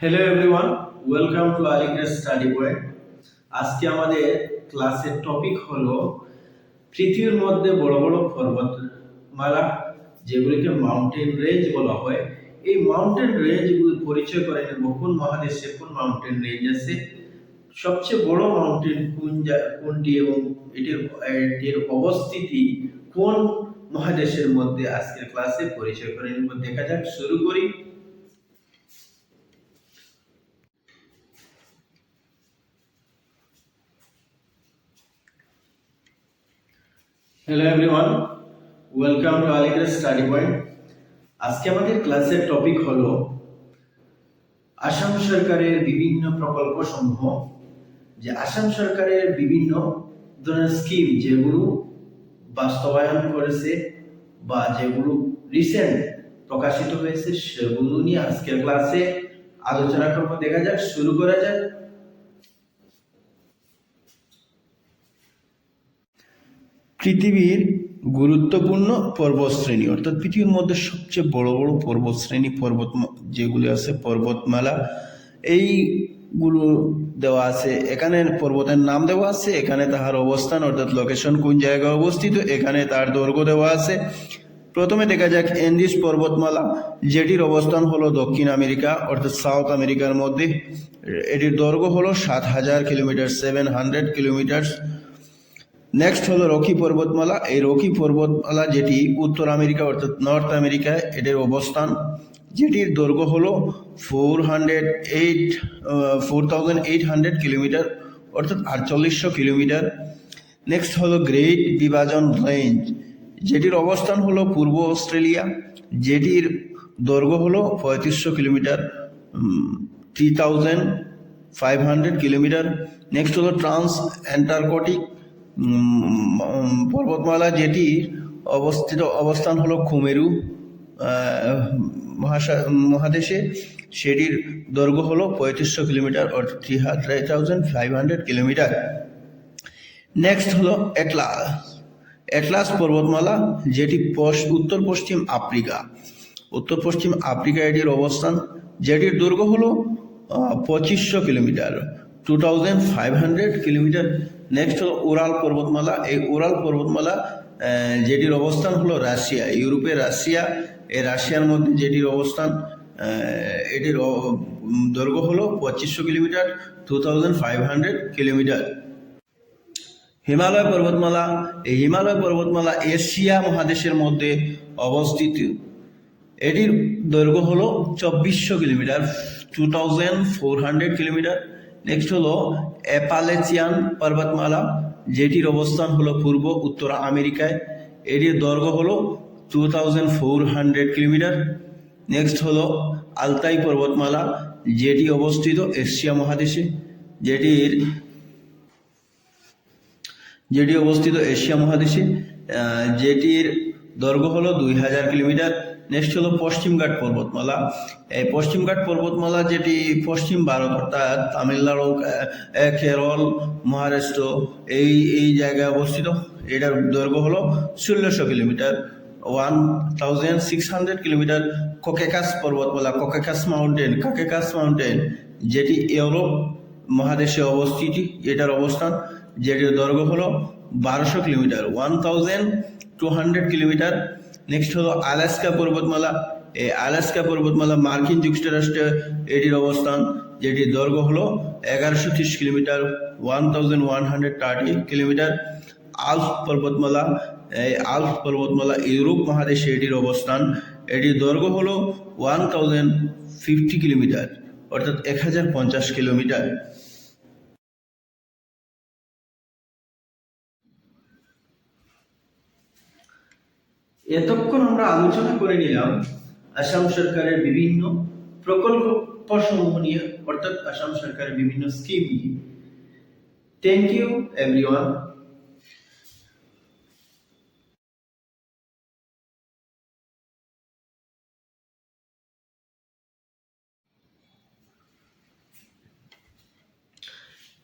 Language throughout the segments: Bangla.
Hello everyone welcome to Aligres study point আজকে আমাদের ক্লাসের টপিক হলো পৃথিবীর মধ্যে বড় বড় পর্বতমালা, যেগুলিকে মাউন্টেন রেঞ্জ বলা হয়। এই মাউন্টেন রেঞ্জগুলি পরিচয় করে নেব কোন মহাদেশে কোন মাউন্টেন রেঞ্জ আছে? সবচেয়ে বড় মাউন্টেন কোন কোনটি এবং এটির এটির অবস্থিতি কোন মহাদেশের মধ্যে আজকের ক্লাসে পরিচয় করে নেব। দেখা যাক, শুরু করি। Hello everyone welcome to Aligres study point আজকে আমাদের ক্লাসের টপিক হলো আসাম সরকারের বিভিন্ন প্রকল্প সমূহ। যে আসাম সরকারের বিভিন্ন ধরনের স্কিম যেগুলো বাস্তবায়ন করেছে বা যেগুলো রিসেন্ট প্রকাশিত হয়েছে, সেগুলো নিয়ে আজকের ক্লাসে আলোচনা করব। দেখা যাক, শুরু করা যাক। পৃথিবীর গুরুত্বপূর্ণ পর্বতশ্রেণী, অর্থাৎ পৃথিবীর মধ্যে সবচেয়ে বড় বড় পর্বতশ্রেণী, পর্বত যেগুলি আছে, পর্বতমালা, এইগুলো দেওয়া আছে। এখানে পর্বতের নাম দেওয়া আছে, এখানে তাহার অবস্থান, অর্থাৎ লোকেশন কোন জায়গায় অবস্থিত, এখানে তার দৈর্ঘ্য দেওয়া আছে। প্রথমে দেখা যাক এন্ডিস পর্বতমালা, যেটির অবস্থান হলো দক্ষিণ আমেরিকা, অর্থাৎ সাউথ আমেরিকার মধ্যে। এটির দৈর্ঘ্য হলো সাত হাজার kilometre seven hundred kilometre next হলো রকি পর্বতমালা। এই রকি পর্বতমালা যেটি উত্তর আমেরিকা অর্থাৎ নর্থ আমেরিকায় এটির অবস্থান। যেটির দৈর্ঘ্য হলো four hundred eight four thousand eight hundred kilometre অর্থাৎ আটচল্লিশশো কিলোমিটার। নেক্সট হলো গ্রেট বিভাজন রেঞ্জ যেটির অবস্থান হলো পূর্ব অস্ট্রেলিয়া। যেটির দৈর্ঘ্য হলো পঁয়ত্রিশশো kilometre three thousand five hundred kilometre. Next হলো ট্রান্স অ্যান্টার্কটিক পর্বতমালা যেটি অবস্থিত অবস্থান হলো আহ, মহাসা মহাদেশে। সেটির দৈর্ঘ্য হলো পঁয়ত্রিশশো কিলোমিটার অর্থাৎ three thousand five hundred kilometre. Next হলো এটলাস এটলাস পর্বতমালা যেটি উত্তর পশ্চিম আফ্রিকা। উত্তর পশ্চিম আফ্রিকা এটির অবস্থান যেটির দৈর্ঘ্য হলো পঁচিশশো kilometre. Two thousand five hundred kilometre next হলো উরাল পর্বতমালা। এই উরাল পর্বতমালা যেটির অবস্থান হলো রাশিয়া, ইউরোপে রাশিয়া। এই রাশিয়ার মধ্যে যেটির অবস্থান এটির দৈর্ঘ্য হলো পঁচিশশো kilometre two thousand five hundred kilometre. Himalaya পর্বতমালা, এই হিমালয় পর্বতমালা এশিয়া মহাদেশের মধ্যে অবস্থিত। এটির দৈর্ঘ্য হলো চব্বিশশো kilometre two thousand four hundred kilometre. Next হলো অ্যাপালেচিয়ান পর্বতমালা যেটির অবস্থান হলো পূর্ব, উত্তর আমেরিকায়। এটির দৈর্ঘ্য হলো two thousand four hundred kilometre next হলো আলতাই পর্বতমালা যেটি অবস্থিত এশিয়া মহাদেশে। যেটির, যেটি অবস্থিত এশিয়া মহাদেশে। যেটির দৈর্ঘ্য হলো দুই হাজার কিলোমিটার নেক্সট হলো পশ্চিমঘাট পর্বতমালা। এই পশ্চিমঘাট পর্বতমালা যেটি পশ্চিম ভারত, অর্থাৎ তামিলনাড়ু কেরল, মহারাষ্ট্র, এই এই জায়গায় অবস্থিত। এটার দৈর্ঘ্য হলো ষোলোশো kilometre one thousand six hundred kilometre Caucasus পর্বতমালা, কোকেকাস মাউন্টেন কোকেকাস মাউন্টেন যেটি ইউরোপ মহাদেশে অবস্থিত, এটার অবস্থান, যেটির দৈর্ঘ্য হলো বারোশো kilometre one thousand two hundred kilometre. Next হলো আলাস্কা পর্বতমালা। এই আলাস্কা পর্বতমালা মার্কিন যুক্তরাষ্ট্রে এটির অবস্থান, যেটির দৈর্ঘ্য হলো এগারোশো তিরিশ kilometre, one thousand one hundred thirty kilometre. Alps পর্বতমালা, এই আলফ পর্বতমালা ইউরোপ মহাদেশে এটির অবস্থান। এটির দৈর্ঘ্য হলো ওয়ান থাউজেন্ড ফিফটি কিলোমিটার, অর্থাৎ এক হাজার পঞ্চাশ কিলোমিটার। এতক্ষণ আমরা আলোচনা করে নিলাম আসাম সরকারের বিভিন্ন প্রকল্প সমূহ নিয়ে, অর্থাৎ আসাম সরকারের বিভিন্ন স্কিম নিয়ে। থ্যাংক ইউ এভরিওয়ান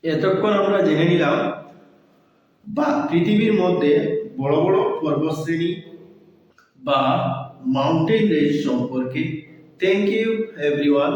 এতক্ষণ আমরা জেনে নিলাম, বা পৃথিবীর মধ্যে বড় বড় পর্বতশ্রেণী বা মাউন্টেন রেঞ্জ সম্পর্কে থ্যাংক ইউ এভরিওয়ান